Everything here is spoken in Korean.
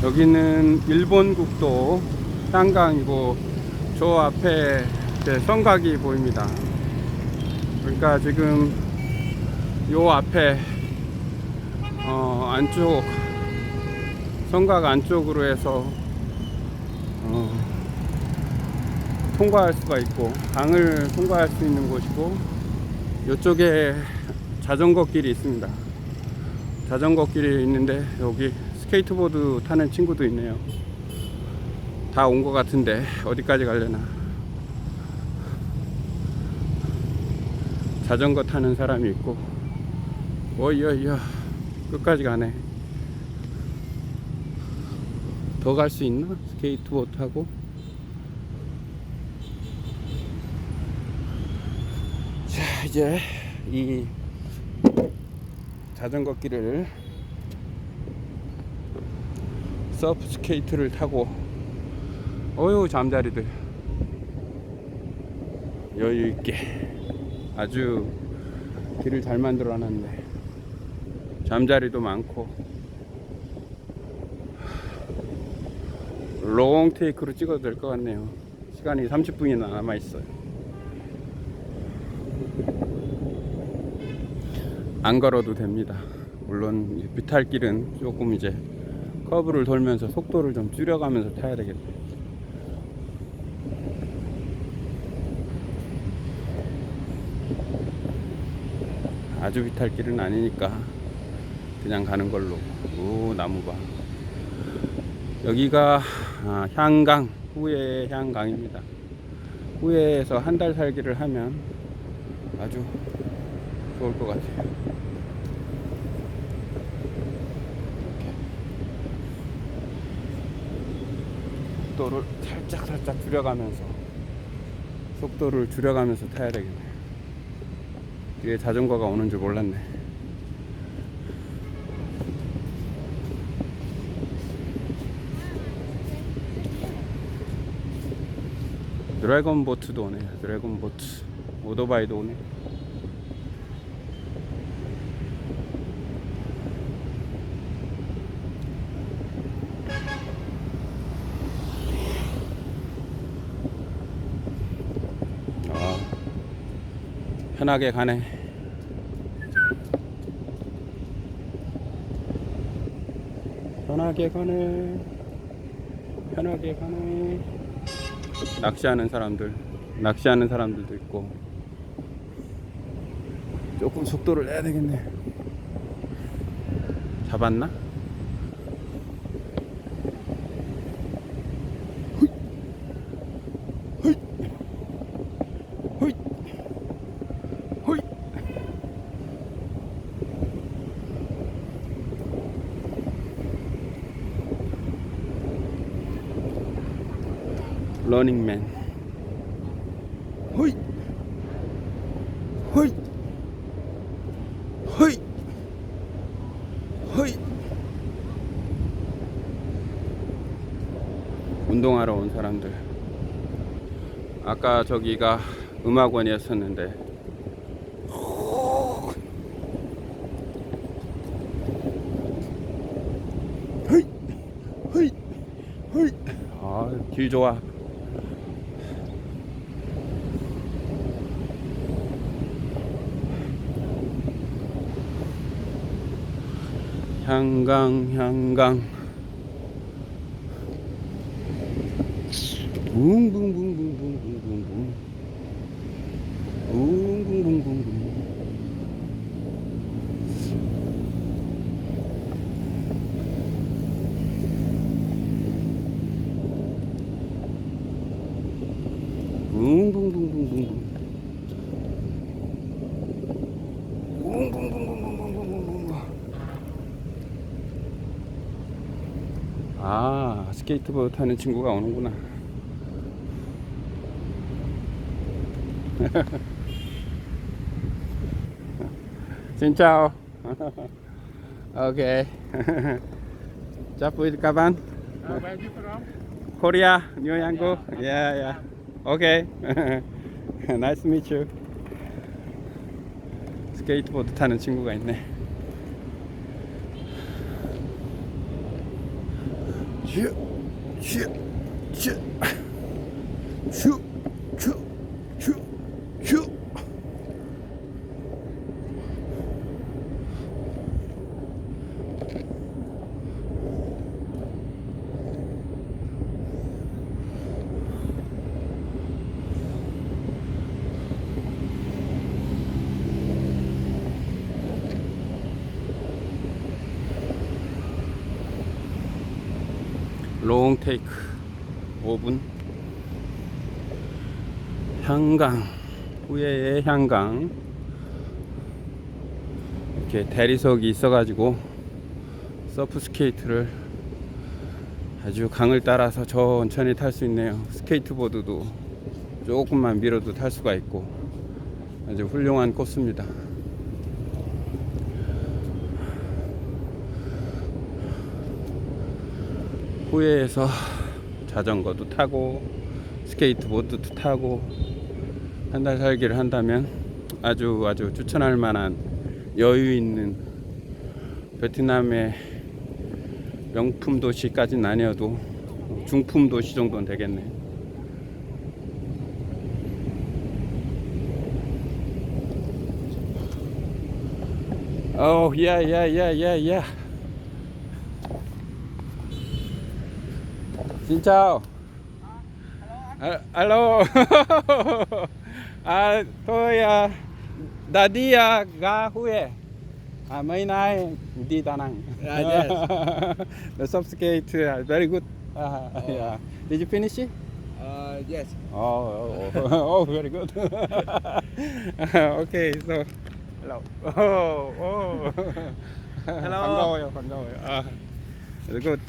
여기는 일본 국도 한강이고 저 앞에 이제 성곽이 보입니다. 그러니까 지금 요 앞에 어, 안쪽 성곽 안쪽으로 해서 어, 통과할 수가 있고 강을 통과할 수 있는 곳이고 이쪽에 자전거 길이 있습니다. 자전거 길이 있는데 여기 스케이트보드 타는 친구도 있네요. 다 온 것 같은데 어디까지 가려나? 자전거 타는 사람이 있고, 어이야 끝까지 가네. 더 갈 수 있나? 스케이트보드 타고. 자 이제 이 자전거 길을 서프 스케이트를 타고 어유 잠자리들. 여유 있게 아주 길을 잘 만들어 놨네. 잠자리도 많고. 롱 테이크로 찍어도 될 것 같네요. 시간이 30분이나 남아 있어요. 안 걸어도 됩니다. 물론 이 비탈길은 조금 이제 커브를 돌면서 속도를 좀 줄여가면서 타야 되겠네. 아주 비탈 길은 아니니까 그냥 가는 걸로. 오 나무 봐. 여기가 아, 향강 후에 향강입니다. 후에에서 한 달 살기를 하면 아주 좋을 것 같아요. 속도를 살짝 살짝 줄여가면서 속도를 줄여가면서 타야 되겠네. 뒤에 자전거가 오는 줄 몰랐네. 드래곤 보트도 오네. 드래곤 보트. 오토바이도 오네. 편하게 가네. 편하게 가네. 편하게 가네. 낚시하는 사람들, 낚시하는 사람들도 있고. 조금 속도를 내야 되겠네. 잡았나? 러닝맨 호잇! 호잇! 호잇! 호잇! 운동하러 온 사람들 아까 저기가 음악원이었었는데 헤이 아길 좋아 향강 향강. 붕붕붕붕붕붕붕붕 붕붕붕붕붕 아 스케이트보드 타는 친구가 오는구나. 진짜오 오케이. 가반 are you from? 코리아 뉴 한국 야야 오케이. 나이스 미츠 스케이트보드 타는 친구가 있네 シュシュシュシュシュシュ 롱 테이크 5분 향강. 후에의 향강. 이렇게 대리석이 있어 가지고 서프 스케이트를 아주 강을 따라서 천천히 탈 수 있네요. 스케이트보드도 조금만 밀어도 탈 수가 있고 아주 훌륭한 코스입니다 후회해서 자전거도 타고 스케이트보드도 타고 한 달 살기를 한다면 아주 아주 추천할 만한 여유 있는 베트남의 명품 도시까지는 아니어도 중품 도시 정도는 되겠네. Oh yeah yeah yeah yeah. Xin chào. À, alo. à, tôi à, đã đi à, ga Huế. À, mấy nay đi Đà Nẵng. Yes. the subscribe uh, very good. Uh, oh. yeah. Did you finish it? Uh, yes. Oh, oh, oh. oh very good. okay, so hello. Oh, oh. Hello. hello hello. Uh, good.